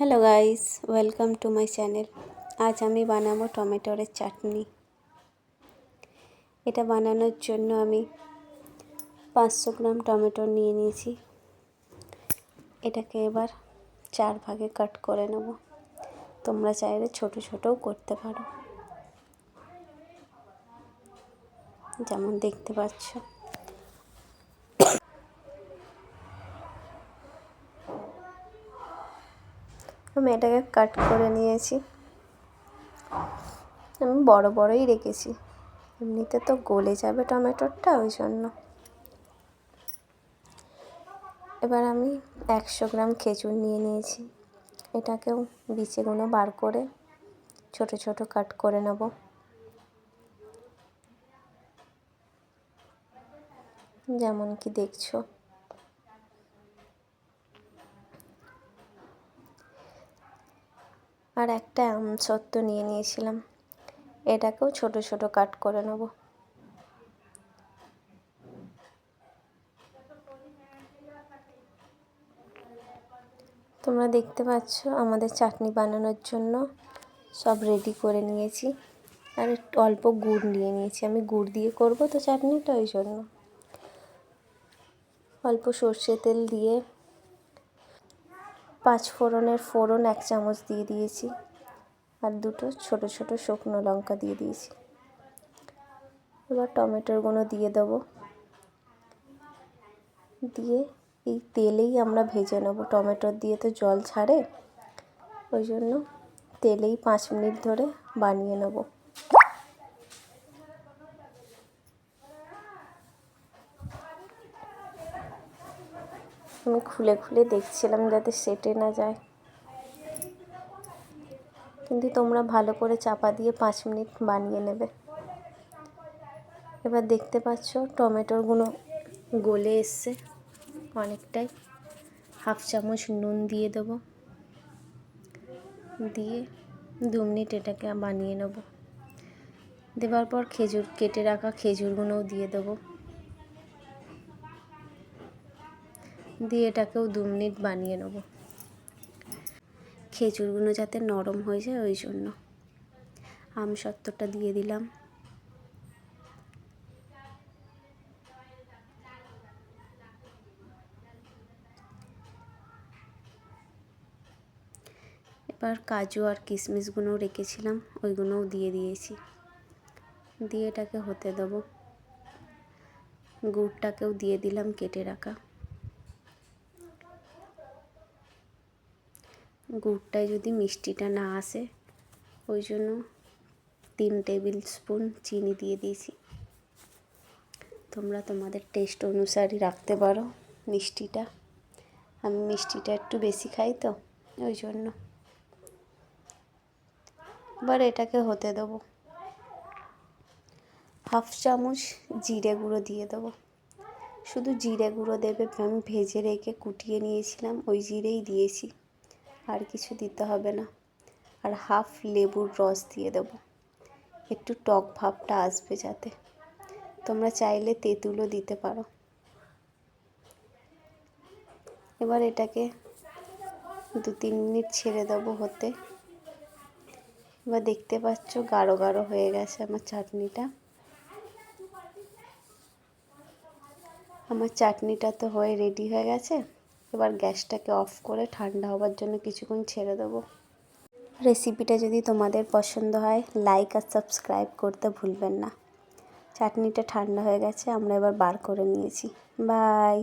Hello guys welcome to my channel আজ আমি বানাবো টমেটোরের চাটনি। এটা বানানোর জন্য আমি পাঁচশো গ্রাম টমেটো নিয়ে নিয়েছি। এটাকে এবার চার ভাগে কাট করে নেব। তোমরা চাইলে ছোট ছোটও করতে পারো। যেমন দেখতে পাচ্ছ। আমি এটাকে কাট করে নিয়েছি। আমি বড় বড়ই রেখেছি। এমনিতে তো গলে যাবে টমেটোরটা, ওই জন্য। এবার আমি একশো গ্রাম খেজুর নিয়ে নিয়েছি। এটাকেও বিচেগুলো বার করে ছোট ছোট কাট করে নেব। যেমন কি দেখছ। আর একটা আম সত্ত্ব নিয়ে নিয়েছিলাম। এটাকেও ছোট ছোট কাট করে নেব। তোমরা দেখতে পাচ্ছ, আমাদের চাটনি বানানোর জন্য সব রেডি করে নিয়েছি। আর অল্প গুড় নিয়ে নিয়েছি। আমি গুড় দিয়ে করব তো চাটনিটা, ওই জন্য। অল্প সর্ষে তেল দিয়ে পাঁচ ফোড়নের ফোড়ন এক চামচ দিয়ে দিয়েছি আর দুটো ছোট ছোট শুকনো লঙ্কা দিয়ে দিয়েছি। এবার টমেটোরগুলো দিয়ে দেবো। দিয়ে এই তেলেই আমরা ভেজে নেব। টমেটোর দিয়ে তো জল ছাড়ে, ওই জন্য তেলেই পাঁচ মিনিট ধরে বানিয়ে নেব। আমি খুলে খুলে দেখছিলাম যাতে সেটে না যায়। কিন্তু তোমরা ভালো করে চাপা দিয়ে পাঁচ মিনিট বানিয়ে নেবে। এবার দেখতে পাচ্ছ টমেটোরগুলো গলে এসছে অনেকটাই। হাফ চামচ নুন দিয়ে দেবো। দিয়ে দু মিনিট এটাকে বানিয়ে নেব। দেওয়ার পর খেজুর, কেটে রাখা খেজুরগুলোও দিয়ে দেবো। দিয়ে এটাকেও দু মিনিট বানিয়ে নেব। খেজুরগুলো যাতে নরম হয়ে যায় ওই জন্য। আম সত্ত্বটা দিয়ে দিলাম। এবার কাজু আর কিশমিশগুলোও রেখেছিলাম, ওইগুলোও দিয়ে দিয়েছি। দিয়ে এটাকে হতে দেবো। গুড়টাকেও দিয়ে দিলাম কেটে রাখা। গুড়টায় যদি মিষ্টিটা না আসে, ওই জন্য তিন টেবিল স্পুন চিনি দিয়ে দিয়েছি। তোমরা তোমাদের টেস্ট অনুসারই রাখতে পারো মিষ্টিটা। আমি মিষ্টিটা একটু বেশি খাই তো, ওই জন্য। এবার এটাকে হতে দেবো। হাফ চামচ জিরে গুঁড়ো দিয়ে দেবো। শুধু জিরে গুঁড়ো দেবে, আমি ভেজে রেখে কুটিয়ে নিয়েছিলাম, ওই জিরেই দিয়েছি। আর কিছু দিতে হবে না। আর হাফ লেবুর রস দিয়ে দেবো। একটু টক ভাবটা আসবে যাতে। তোমরা চাইলে তেঁতুলও দিতে পারো। এবার এটাকে দু তিন মিনিট ছেড়ে দেবো হতে। এবার দেখতে পাচ্ছ গাঢ় গাঢ় হয়ে গেছে আমার চাটনিটা। আমার চাটনিটা তো হয়ে রেডি হয়ে গেছে। এবার গ্যাসটাকে অফ করে ঠান্ডা হওয়ার জন্য কিছুক্ষণ ছেড়ে দেবো। রেসিপিটা যদি তোমাদের পছন্দ হয় লাইক আর সাবস্ক্রাইব করতে ভুলবেন না। চাটনিটা ঠান্ডা হয়ে গেছে, আমরা এবার বার করে নিয়েছি। বাই